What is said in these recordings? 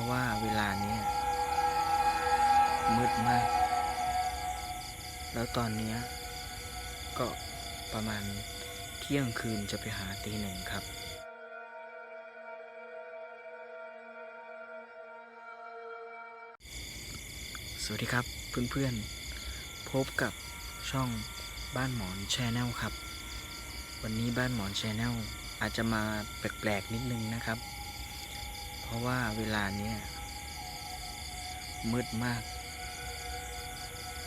ราะว่าเวลานี้มืดมาก แล้วตอนนี้ก็ประมาณเที่ยงคืนจะไปหาตีหนึ่งครับสวัสดีครับเพื่อนๆ พบกับช่องบ้านหมอนแชนแนลครับ วันนี้บ้านหมอนแชนแนลอาจจะมาแปลกๆนิดนึงนะครับ ราะว่าเวลาเนี้ยมืดมาก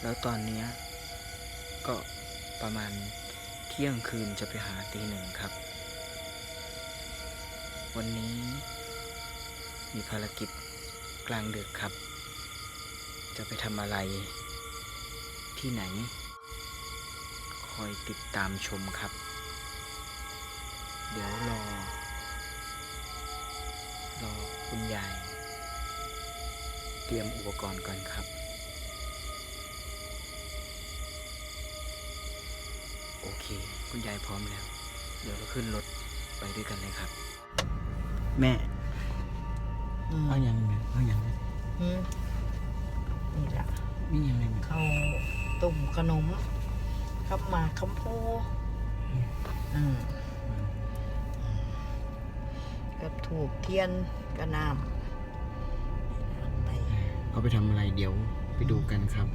แล้วตอนเนี้ยก็ประมาณเที่ยงคืนจะไปหาตีหนึ่งครับ วันนี้มีภารกิจกลางดึกครับ จะไปทำอะไรที่ไหน คอยติดตามชมครับ เดี๋ยวรอรอ คุณยาย เตรียมอุปกรณ์ก่อนครับ โอเค คุณยายพร้อมแล้ว เดี๋ยวเราขึ้นรถไปด้วยกันเลยครับ แม่อืมเอาอย่างไงเอาอย่างไงอืมนี่แหละมีอย่างไรข้าวต้มขนมข้าวหมากข้าวพูอืม กับถูกเทียนกระน้ำไปเอาไปทำอะไรเดี๋ยวไปดูกันครับ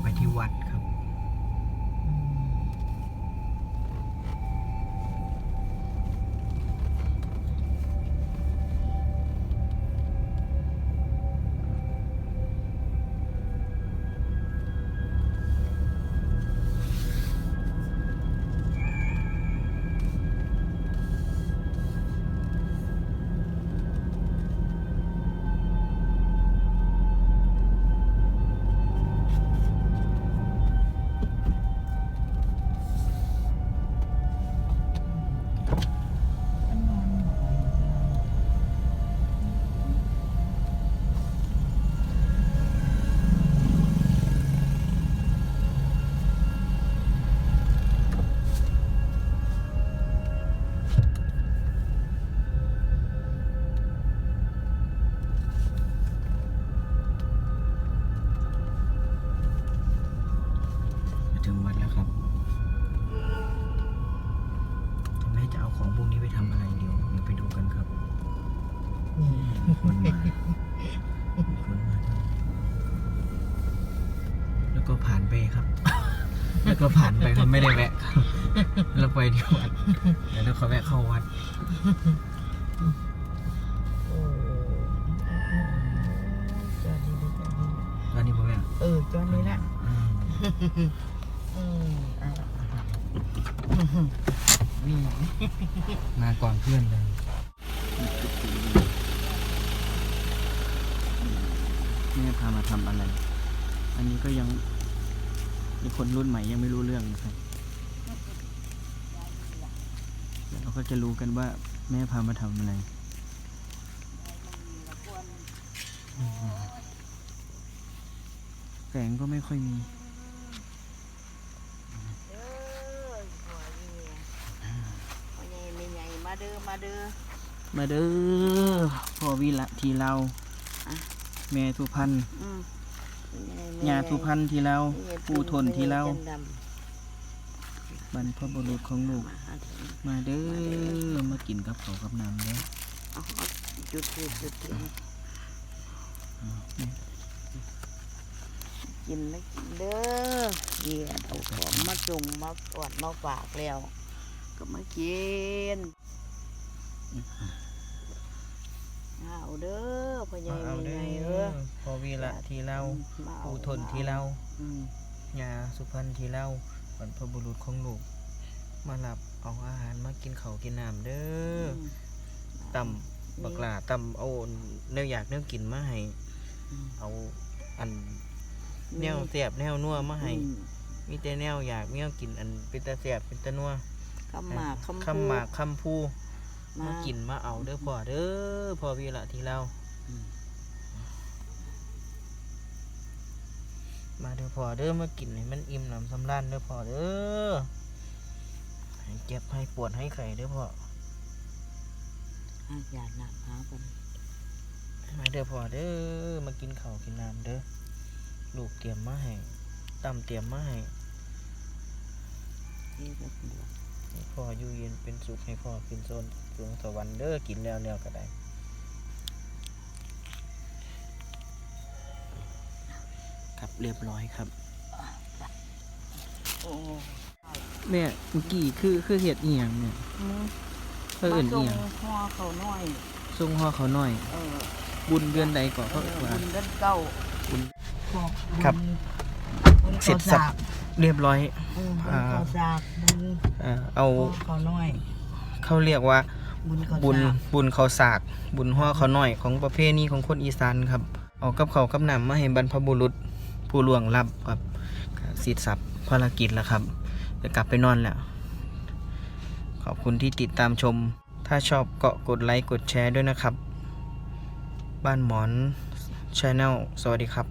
ไปที่วัดครับ ของพวกนี้ไปทำอะไรเดี๋ยวเราไปดูกันครับอืมมีคนมามีคนมาด้วยแล้วก็ผ่านไปครับ แล้วก็ผ่านไปครับไม่ได้แวะครับเราไปที่วัดเดี๋ยวเราขอแวะเข้าวัด โอ้จอดนี่เลยจอดนี่เลยตอนนี้พ่อแม่เออจอดนี่แหละอืมอืมอะ นี่มาก่อนเพื่อนเลยแม่พามาทำอะไร อันนี้ก็ยังมีคนรุ่นใหม่ยังไม่รู้เรื่องนะครับเดี๋ยวเราก็จะรู้กันว่าแม่พามาทำอะไรอืมแสงก็ไม่ค่อยมี เด้อหัวนี่พ่อใหญ่แม่ใหญ่มา เด้อมาเด้อมาเด้อพ่อวิละทีเราอะแม่ทุพันธ์อืมยาทุพันธ์ทีเราแม่ผู้ทนทีเราจันดบรรพบุรุษของลูกำมาหาถึงมาเด้อมากินกับเขาวกับน้ำเด้อเอาเอาจุดทูบจุดเทียนกินแล้วกินเด้อเยี่ยมเอาของมาจุงมาตรวจมาฝากแล้ว ก็มากิน เอาเด้อพ่อใหญ่แม่ใหญ่เออพอวีละทีเรามาเอาผู้ทนทีเราอืมยาสุพรรณทีเราบรรพบุรุษของลูกมาหลับเอาอาหารมากินเขาวกินน้ำเด้อมตำบักหลาตำเอาแนวอยากแนวกินมาให้อืมเอาอันแนวเสียบแนวนัวมาให้อืมมีแต่แนวอยากแนวกินอันเป็นตาเสียบเป็นตานัวคำหมากคำคำหมากคำพู มามากินมาเอาเด้อพ่อเด้อพ่อวีละทีเราอืมมาเด้อพ่อเด้อมากินให้มันอิ่มหนำสำราญเด้อพ่อเด้อให้ให้เจ็บให้ปวดให้ไข้เด้อพ่ออาญาหนักหาคนมาเด้อพ่อเด้อมากินข้าวกินน้ำเด้อลูกเตรียมมาให้ตั้มเตรียมมาให้เอ๊ะก็ปวดให้ พ่ออยู่เย็นเป็นสุขให้พ่อขึ้นโซนสวงสวรรค์เด้อกินแล้วแล้วก็ได้ครับเรียบร้อยครับโอ้แม่เมื่อกี้คือคือเห็ดอีหยังเนี่ยอืมเพื่ออื่นมาอีส่หยังหัวเขาน้อยส่งห่อเขาหน่อยเออบุญเดือนใดก่อนเอเขาอเอ่ยว่าบุญเดินเก้าบุญพวกครับบุญเสร็จสับ เรียบร้อย เออบุญเขาสากบุญเอ่อเอาพ่อเขาน้อยเขาเรียกว่า บุญเขาบุญสากบุญเขาวสาก บุญห่อเขาหน่อยของประเพณีของคนอีสานครับเอากับเขาวกับน้ำมาให้บรรพบุรุษผู้ล่วงลับครับสิทธิ์ศัพท์ภารกิจแล้วครับ จะกลับไปนอนแล้ว ขอบคุณที่ติดตามชม ถ้าชอบก็กดไลค์กดแชร์ด้วยนะครับ บ้านหมอนชาแนลสวัสดีครับ